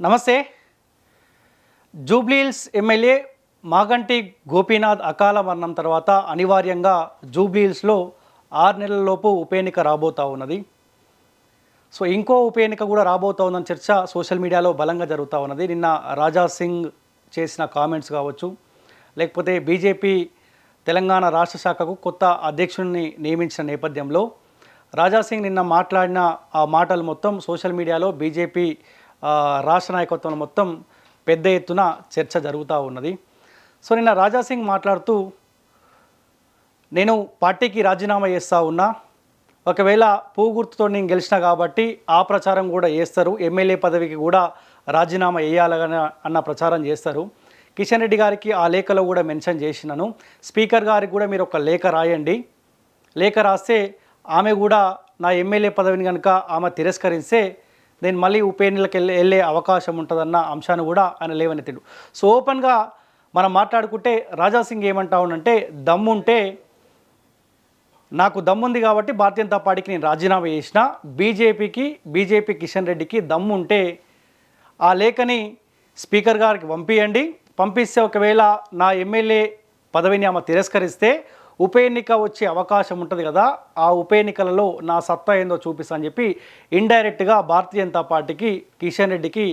నమస్తే. జూబ్లీహిల్స్ ఎమ్మెల్యే మాగంటి గోపీనాథ్ అకాల మరణం తర్వాత అనివార్యంగా జూబ్లీహిల్స్లో ఆరు నెలలలోపు ఉప ఎన్నిక రాబోతా ఉన్నది. సో ఇంకో ఉప ఎన్నిక కూడా రాబోతా ఉందని చర్చ సోషల్ మీడియాలో బలంగా జరుగుతూ ఉన్నది. నిన్న రాజా సింగ్ చేసిన కామెంట్స్ కావచ్చు లేకపోతే బీజేపీ తెలంగాణ రాష్ట్ర శాఖకు కొత్త అధ్యక్షుడిని నియమించిన నేపథ్యంలో రాజా సింగ్ నిన్న మాట్లాడిన ఆ మాటలు మొత్తం సోషల్ మీడియాలో బీజేపీ రాష్ట్ర నాయకత్వం మొత్తం పెద్ద ఎత్తున చర్చ జరుగుతూ ఉన్నది. సో నిన్న రాజా సింగ్ మాట్లాడుతూ నేను పార్టీకి రాజీనామా చేస్తూ ఉన్నా. ఒకవేళ పూగుర్తుతో నేను గెలిచిన కాబట్టి ఆ ప్రచారం కూడా చేస్తారు. ఎమ్మెల్యే పదవికి కూడా రాజీనామా వేయాలని అన్న ప్రచారం చేస్తారు. కిషన్ రెడ్డి గారికి ఆ లేఖలో కూడా మెన్షన్ చేసినాను. స్పీకర్ గారికి కూడా మీరు ఒక లేఖ రాయండి. లేఖ రాస్తే ఆమె కూడా నా ఎమ్మెల్యే పదవిని కనుక ఆమె తిరస్కరిస్తే నేను మళ్ళీ ఉప ఎన్నికలకు వెళ్ళే వెళ్ళే అవకాశం ఉంటుందన్న అంశాన్ని కూడా ఆయన లేవనెత్తాడు. సో ఓపెన్గా మనం మాట్లాడుకుంటే రాజా సింగ్ ఏమంటా ఉండంటే దమ్ముంటే నాకు దమ్ముంది కాబట్టి భారతీయ జనతా పార్టీకి నేను రాజీనామా చేసిన బీజేపీకి బీజేపీ కిషన్ రెడ్డికి దమ్ము ఉంటే ఆ లేఖని స్పీకర్ గారికి పంపించండి పంపిస్తే ఒకవేళ నా ఎమ్మెల్యే పదవిని ఆమె తిరస్కరిస్తే ఉప ఎన్నిక వచ్చే అవకాశం ఉంటుంది కదా ఆ ఉప ఎన్నికలలో నా సత్తా ఏందో చూపిస్తా అని చెప్పి ఇండైరెక్ట్గా భారతీయ జనతా పార్టీకి కిషన్ రెడ్డికి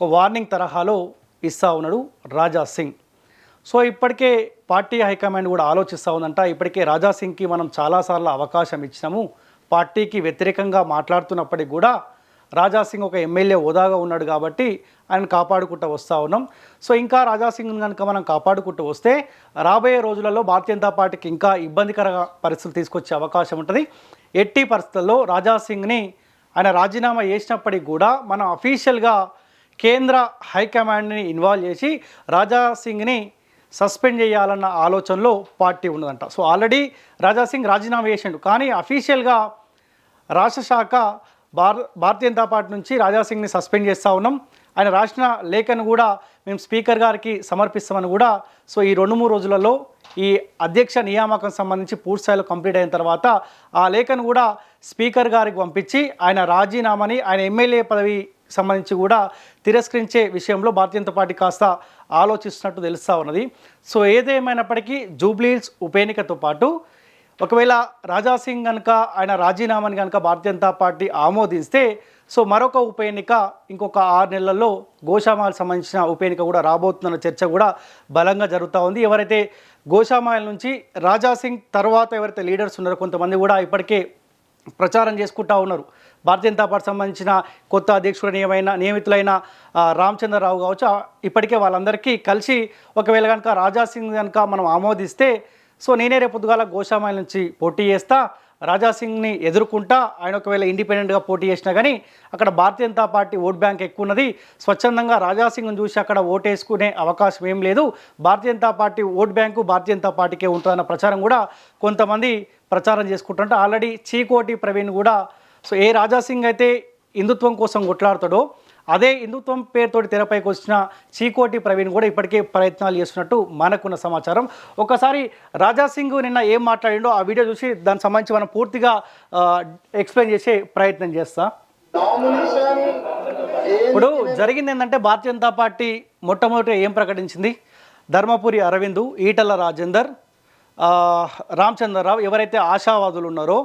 ఒక వార్నింగ్ తరహాలో ఇస్తా ఉన్నాడు రాజా సింగ్. సో ఇప్పటికే పార్టీ హైకమాండ్ కూడా ఆలోచిస్తూ ఉందంట. ఇప్పటికే రాజా సింగ్కి మనం చాలాసార్లు అవకాశం ఇచ్చినాము. పార్టీకి వ్యతిరేకంగా మాట్లాడుతున్నప్పటికి కూడా రాజా సింగ్ ఒక ఎమ్మెల్యే హోదాగా ఉన్నాడు కాబట్టి ఆయన కాపాడుకుంటూ వస్తూ ఉన్నాం. సో ఇంకా రాజా కనుక మనం కాపాడుకుంటూ వస్తే రాబోయే రోజులలో భారతీయ జనతా పార్టీకి ఇంకా ఇబ్బందికర పరిస్థితులు తీసుకొచ్చే అవకాశం ఉంటుంది. ఎట్టి పరిస్థితుల్లో రాజా సింగ్ని ఆయన రాజీనామా చేసినప్పటికి కూడా మనం అఫీషియల్గా కేంద్ర హైకమాండ్ని ఇన్వాల్వ్ చేసి రాజా సింగ్ని సస్పెండ్ చేయాలన్న ఆలోచనలో పార్టీ ఉన్నదంట. సో ఆల్రెడీ రాజా సింగ్ రాజీనామా చేసిండు. కానీ అఫీషియల్గా రాష్ట్ర శాఖ భార భారతీయ జనతా పార్టీ నుంచి రాజాసింగ్ని సస్పెండ్ చేస్తూ ఉన్నాం. ఆయన రాసిన లేఖను కూడా మేము స్పీకర్ గారికి సమర్పిస్తామని కూడా సో ఈ రెండు మూడు రోజులలో ఈ అధ్యక్ష నియామకం సంబంధించి పూర్తిస్థాయిలో కంప్లీట్ అయిన తర్వాత ఆ లేఖను కూడా స్పీకర్ గారికి పంపించి ఆయన రాజీనామాని ఆయన ఎమ్మెల్యే పదవి సంబంధించి కూడా తిరస్కరించే విషయంలో భారతీయ జనతా పార్టీ కాస్త ఆలోచిస్తున్నట్టు తెలుస్తూ ఉన్నది. సో ఏదేమైనప్పటికీ జూబ్లీహిల్స్ ఉప ఎన్నికతో పాటు ఒకవేళ రాజా సింగ్ కనుక ఆయన రాజీనామాని కనుక భారతీయ జనతా పార్టీ ఆమోదిస్తే సో మరొక ఉప ఎన్నిక ఇంకొక ఆరు నెలల్లో గోషామాలకు సంబంధించిన ఉప ఎన్నిక కూడా రాబోతుందన్న చర్చ కూడా బలంగా జరుగుతూ ఉంది. ఎవరైతే గోషామాల నుంచి రాజా సింగ్ తర్వాత ఎవరైతే లీడర్స్ ఉన్నారో కొంతమంది కూడా ఇప్పటికే ప్రచారం చేసుకుంటా ఉన్నారు. భారతీయ జనతా పార్టీ సంబంధించిన కొత్త అధ్యక్షుడు నియమైన నియమితులైన రామచంద్రరావు కావచ్చు ఇప్పటికే వాళ్ళందరికీ కలిసి ఒకవేళ కనుక రాజా సింగ్ కనుక మనం ఆమోదిస్తే సో నేనే రేపు పొద్దుగాల గోషామాయిల నుంచి పోటీ చేస్తా. రాజా సింగ్ని ఎదుర్కొంటా. ఆయన ఒకవేళ ఇండిపెండెంట్గా పోటీ చేసినా కానీ అక్కడ Bharatiya Janata party vote bank ఎక్కువ ఉన్నది స్వచ్ఛందంగా రాజాసింగ్ను చూసి అక్కడ ఓటు వేసుకునే అవకాశం ఏం లేదు. Bharatiya Janata party vote bank Bharatiya Janata పార్టీకే ఉంటుందన్న ప్రచారం కూడా కొంతమంది ప్రచారం చేసుకుంటుంటే ఆల్రెడీ చీకోటి ప్రవీణ్ కూడా సో ఏ రాజా సింగ్ అయితే హిందుత్వం కోసం కొట్లాడతాడో అదే హిందుత్వం పేరుతోటి తెరపైకి వచ్చిన చీకోటి ప్రవీణ్ కూడా ఇప్పటికే ప్రయత్నాలు చేస్తున్నట్టు మనకున్న సమాచారం. ఒకసారి రాజా సింగ్ నిన్న ఏం మాట్లాడిండో ఆ వీడియో చూసి దానికి సంబంధించి మనం పూర్తిగా ఎక్స్ప్లెయిన్ చేసే ప్రయత్నం చేస్తా. ఇప్పుడు జరిగింది ఏంటంటే భారతీయ జనతా పార్టీ మొట్టమొదటి ఏం ప్రకటించింది? ధర్మపురి అరవింద్ ఈటల రాజేందర్ రామచంద్రరావు ఎవరైతే ఆశావాదులు ఉన్నారో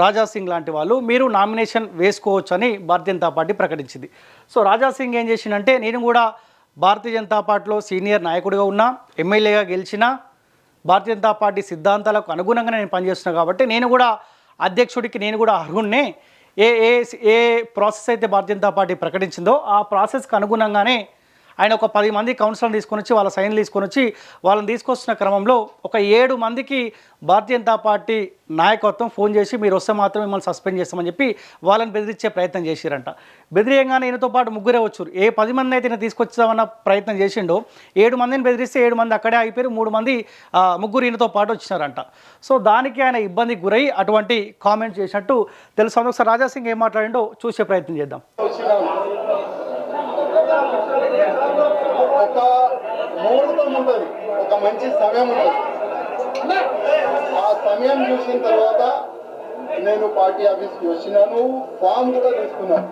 రాజా సింగ్ లాంటి వాళ్ళు మీరు నామినేషన్ వేసుకోవచ్చు అని భారతీయ జనతా పార్టీ ప్రకటించింది. సో రాజా సింగ్ ఏం చేసిందంటే నేను కూడా భారతీయ జనతా పార్టీలో సీనియర్ నాయకుడిగా ఉన్నా ఎమ్మెల్యేగా గెలిచిన భారతీయ జనతా పార్టీ సిద్ధాంతాలకు అనుగుణంగా నేను పనిచేస్తున్నాను కాబట్టి నేను కూడా అధ్యక్షుడికి నేను కూడా అర్హుణ్ణే. ఏ ఏ ఏ ప్రాసెస్ అయితే భారతీయ జనతా పార్టీ ప్రకటించిందో ఆ ప్రాసెస్కి అనుగుణంగానే ఆయన ఒక పది మంది కౌన్సిలర్ని తీసుకొని వచ్చి వాళ్ళ సైన్లు తీసుకొని వచ్చి వాళ్ళని తీసుకొస్తున్న క్రమంలో ఒక ఏడు మందికి భారతీయ జనతా పార్టీ నాయకత్వం ఫోన్ చేసి మీరు వస్తే మాత్రం మిమ్మల్ని సస్పెండ్ చేస్తామని చెప్పి వాళ్ళని బెదిరించే ప్రయత్నం చేసిరంట. బెదిరియంగానే ఈయనతో పాటు ముగ్గురే వచ్చారు. ఏ పది మంది అయితే ఈయన తీసుకొచ్చామన్న ప్రయత్నం చేసిండో ఏడు మందిని బెదిరిస్తే ఏడు మంది అక్కడే అయిపోయారు మూడు మంది ముగ్గురు ఈయనతో పాటు వచ్చినారంట. సో దానికి ఆయన ఇబ్బందికి గురై అటువంటి కామెంట్ చేసినట్టు తెలుసు ఒకసారి రాజా సింగ్ ఏం మాట్లాడిండో చూసే ప్రయత్నం చేద్దాం వచ్చినాను ఒక ముహూర్తం ఉంటుంది ఒక మంచి సమయం ఉంటుంది ఆ సమయం చూసిన తర్వాత నేను పార్టీ ఆఫీస్కి వచ్చినాను ఫామ్ కూడా తీసుకున్నాను.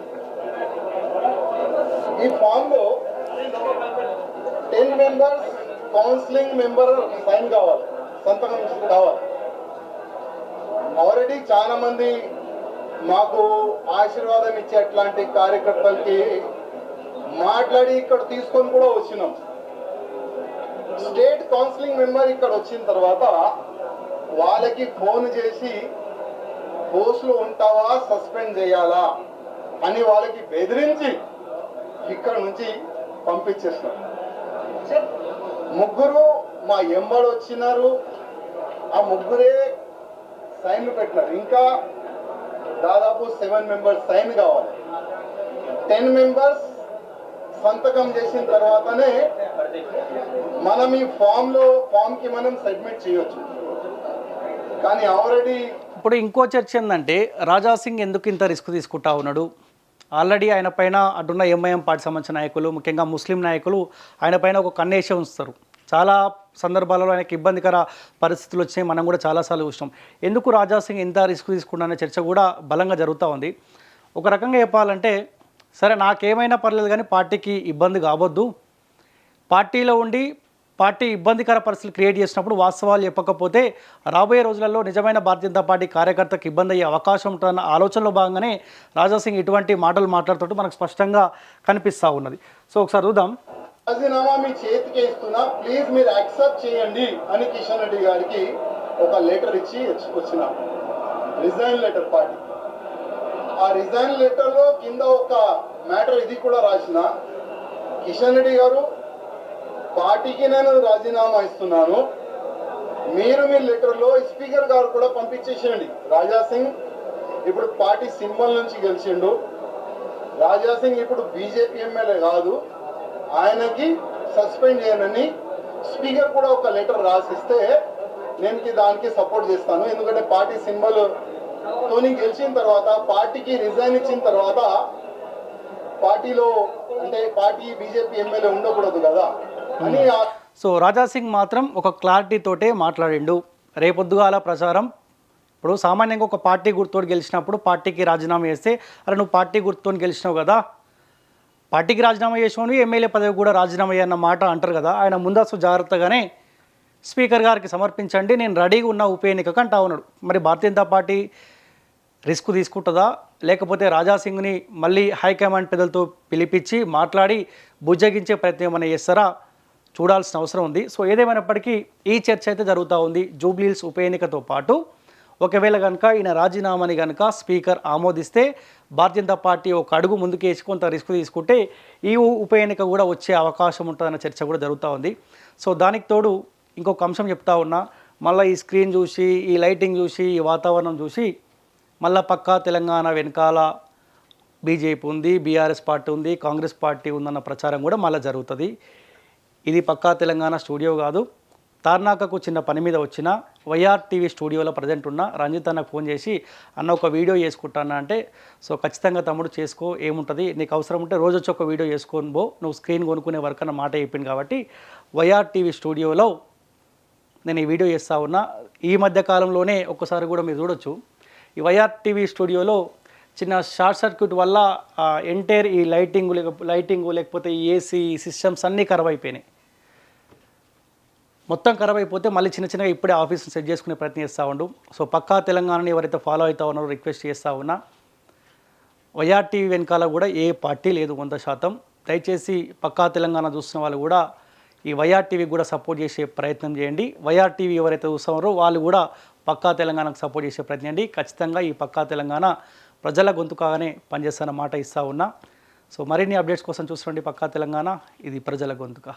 ఈ ఫామ్లో ten members counselling member sign కావాలి సంతకం కావాలి. ఆల్రెడీ చాలా మంది మాకు ఆశీర్వాదం ఇచ్చే అట్లాంటి కార్యకర్తలకి మాట్లాడి ఇక్కడ తీసుకొని కూడా వచ్చినాం. స్టేట్ కౌన్సిలింగ్ మెంబర్ ఇక్కడ వచ్చిన తర్వాత వాళ్ళకి ఫోన్ చేసి పోస్టులు ఉంటావా? సస్పెండ్ చేయాలా? అని వాళ్ళకి బెదిరించి ఇక్కడ నుంచి పంపించేస్తున్నాం ముగ్గురు మా ఎంబడి వచ్చినారు. ఆ ముగ్గురే సైన్లు పెట్టినారు. ఇంకా దాదాపు సెవెన్ మెంబర్స్ సైన్ కావాలి. టెన్ మెంబర్స్ సంతకం చేసిన తర్వాతనే మనం ఈ ఫామ్లో ఫామ్కి మనం సబ్మిట్ చేయొచ్చు. కానీ ఆల్రెడీ ఇప్పుడు ఇంకో చర్చ ఏంటంటే రాజా సింగ్ ఎందుకు ఇంత రిస్క్ తీసుకుంటా ఉన్నాడు? ఆల్రెడీ ఆయన పైన అటున్న ఎంఐఎం పార్టీ సంబంధించిన నాయకులు ముఖ్యంగా ముస్లిం నాయకులు ఆయన పైన ఒక కన్నేసే ఉంచుతారు. చాలా సందర్భాలలో ఆయనకి ఇబ్బందికర పరిస్థితులు వచ్చినాయి మనం కూడా చాలాసార్లు చూసినాం. ఎందుకు రాజా సింగ్ ఇంత రిస్క్ తీసుకున్నానే చర్చ కూడా బలంగా జరుగుతూ ఉంది? ఒక రకంగా చెప్పాలంటే సరే నాకేమైనా పర్లేదు కానీ పార్టీకి ఇబ్బంది కావద్దు పార్టీలో ఉండి పార్టీ ఇబ్బందికర పరిస్థితులు క్రియేట్ చేసినప్పుడు వాస్తవాలు చెప్పకపోతే రాబోయే రోజులలో నిజమైన భారతీయ జనతా పార్టీ కార్యకర్తకు ఇబ్బంది అయ్యే అవకాశం ఉంటుందన్న ఆలోచనలో భాగంగానే రాజాసింగ్ ఇటువంటి మాటలు మాట్లాడుతుంటే మనకు స్పష్టంగా కనిపిస్తూ ఉన్నది. సో ఒకసారి చూద్దాం. రాజీనామా మీ చేతికి ఇస్తున్నా ప్లీజ్ మీరు యాక్సెప్ట్ చేయండి అని కిషన్ రెడ్డి గారికి ఒక లెటర్ ఇచ్చి వచ్చిన. Resign letter party. ఆ రిజైన్ లెటర్లో కింద ఒక మ్యాటర్ ఇది కూడా రాసిన. కిషన్ రెడ్డి గారు పార్టీకి నేను రాజీనామా ఇస్తున్నాను. మీరు మీ లెటర్లో స్పీకర్ గారు కూడా పంపించేసేయండి. రాజా సింగ్ ఇప్పుడు పార్టీ సింబల్ నుంచి గెలిచిండు. రాజా సింగ్ ఇప్పుడు బీజేపీ ఎమ్మెల్యే కాదు. ఆయనకి సస్పెండ్ చేయనని స్పీకర్ కూడా ఒక లెటర్ రాసిస్తే నేను దానికి సపోర్ట్ చేస్తాను. ఎందుకంటే పార్టీ సింబల్ తోని గెలిచిన తర్వాత పార్టీకి రిజైన్ ఇచ్చిన తర్వాత పార్టీలో అంటే పార్టీ బీజేపీ ఎమ్మెల్యే ఉండకూడదు కదా? అని ఆ- సో రాజా సింగ్ మాత్రం ఒక క్లారిటీ తోటే మాట్లాడిండు. రేపొద్దుగాల ప్రచారం. ఇప్పుడు సామాన్యంగా ఒక పార్టీ గుర్తుతో గెలిచినప్పుడు పార్టీకి రాజీనామా చేస్తే అరే నువ్వు పార్టీ గుర్తుతో గెలిచినావు కదా. పార్టీకి రాజీనామా చేసినావు ఎమ్మెల్యే పదవి కూడా రాజీనామా అయ్యన్న మాట అంటారు కదా. ఆయన ముందస్తు జాగ్రత్తగానే స్పీకర్ గారికి సమర్పించండి. నేను రెడీగా ఉన్న ఉప ఎన్నికకు అంటా ఉన్నాడు. మరి భారతీయ జనతా పార్టీ రిస్క్ తీసుకుంటుందా? లేకపోతే రాజా సింగ్ని మళ్ళీ హైకమాండ్ పెద్దలతో పిలిపించి మాట్లాడి బుజ్జగించే ప్రయత్నం ఏమైనా చేస్తారా? చూడాల్సిన అవసరం ఉంది. సో ఏదేమైనప్పటికీ ఈ చర్చ అయితే జరుగుతూ ఉంది జూబ్లీహిల్స్ ఉప ఎన్నికతో పాటు. ఒకవేళ కనుక ఈయన రాజీనామాని కనుక స్పీకర్ ఆమోదిస్తే భారతీయ జనతా పార్టీ ఒక అడుగు ముందుకు వేసి కొంత రిస్క్ తీసుకుంటే ఈ ఉప ఎన్నిక కూడా వచ్చే అవకాశం ఉంటుందన్న చర్చ కూడా జరుగుతూ ఉంది. సో దానికి తోడు ఇంకొక అంశం చెప్తా ఉన్నా మళ్ళీ ఈ స్క్రీన్ చూసి ఈ లైటింగ్ చూసి ఈ వాతావరణం చూసి మళ్ళీ పక్కా తెలంగాణ వెనకాల బీజేపీ ఉంది బీఆర్ఎస్ పార్టీ ఉంది కాంగ్రెస్ పార్టీ ఉందన్న ప్రచారం కూడా మళ్ళీ జరుగుతుంది. ఇది పక్కా తెలంగాణ స్టూడియో కాదు. తార్నాకకు చిన్న పని మీద వచ్చిన వైఆర్ టీవీ స్టూడియోలో ప్రజెంట్ ఉన్న రంజిత్ అన్నకు ఫోన్ చేసి అన్న ఒక వీడియో చేసుకుంటానా? అంటే సో ఖచ్చితంగా తమ్ముడు చేసుకో ఏముంటుంది? నీకు అవసరం ఉంటే రోజు వచ్చి ఒక వీడియో చేసుకొని పో నువ్వు స్క్రీన్ కొనుక్కునే వరకు అన్న మాట చెప్పింది కాబట్టి వైఆర్ టీవీ స్టూడియోలో నేను ఈ వీడియో చేస్తా ఉన్నా. ఈ మధ్య కాలంలోనే ఒక్కసారి కూడా మీరు చూడొచ్చు. ఈ వైఆర్ టీవీ స్టూడియోలో చిన్న షార్ట్ సర్క్యూట్ వల్ల ఎంటైర్ ఈ లైటింగ్ లేక లైటింగ్ లేకపోతే ఈ ఏసీ సిస్టమ్స్ అన్నీ ఖరాబ్ అయిపోయినాయి మొత్తం ఖరాబ్ అయిపోతే మళ్ళీ చిన్న చిన్నగా ఇప్పుడే ఆఫీస్ని సెట్ చేసుకునే ప్రయత్నం చేస్తూ ఉండు. సో పక్కా తెలంగాణని ఎవరైతే ఫాలో అవుతా ఉన్నారో రిక్వెస్ట్ చేస్తూ ఉన్నా. వైఆర్ టీవీ వెనకాల కూడా ఏ పార్టీ లేదు వంద శాతం. దయచేసి పక్కా తెలంగాణ చూస్తున్న వాళ్ళు కూడా ఈ వైఆర్ టీవీ కూడా సపోర్ట్ చేసే ప్రయత్నం చేయండి. వైఆర్ టీవీ ఎవరైతే చూస్తున్నారో వాళ్ళు కూడా పక్కా తెలంగాణకు సపోర్ట్ చేసే ప్రయత్నం చేయండి. ఖచ్చితంగా ఈ పక్కా తెలంగాణ ప్రజల గొంతుకాగానే పనిచేస్తున్న మాట ఇస్తా ఉన్నా. సో మరిన్ని అప్డేట్స్ కోసం చూస్తుండండి పక్కా తెలంగాణ ఇది ప్రజల గొంతుక.